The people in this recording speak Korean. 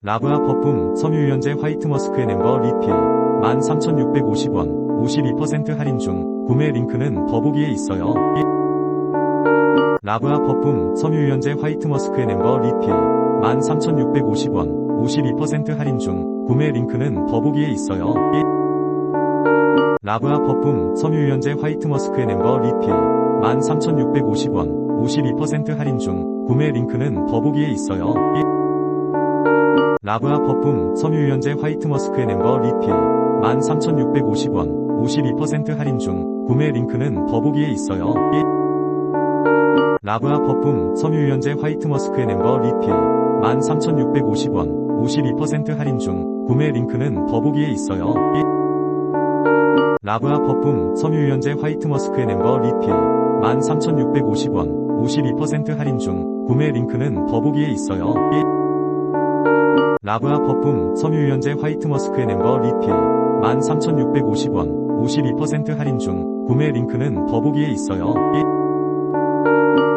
라브아 퍼퓸 섬유유연제 화이트 머스크 앰버 리필 13,650원 52% 할인 중 구매 링크는 더보기에 있어요. 라브아 퍼퓸 섬유유연제 화이트 머스크 앰버 리필 13,650원 52% 할인 중 구매 링크는 더보기에 있어요. 라브아 퍼퓸 섬유유연제 화이트 머스크 앰버 리필 13,650원 52% 할인 중 구매 링크는 더보기에 있어요. 라브아 퍼퓸 섬유유연제 화이트 머스크 앰버 리필 13,650원 52% 할인 중 구매 링크는 더보기에 있어요. 라브아 퍼퓸 섬유유연제 화이트 머스크 앰버 리필 13,650원 52% 할인 중 구매 링크는 더보기에 있어요. 라브아 퍼퓸 섬유유연제 화이트 머스크 앰버 리필 13,650원 52% 할인 중 구매 링크는 더보기에 있어요. 라브아 퍼퓸 섬유유연제 화이트 머스크 앰버 리필 13,650원 52% 할인 중 구매 링크는 더보기에 있어요.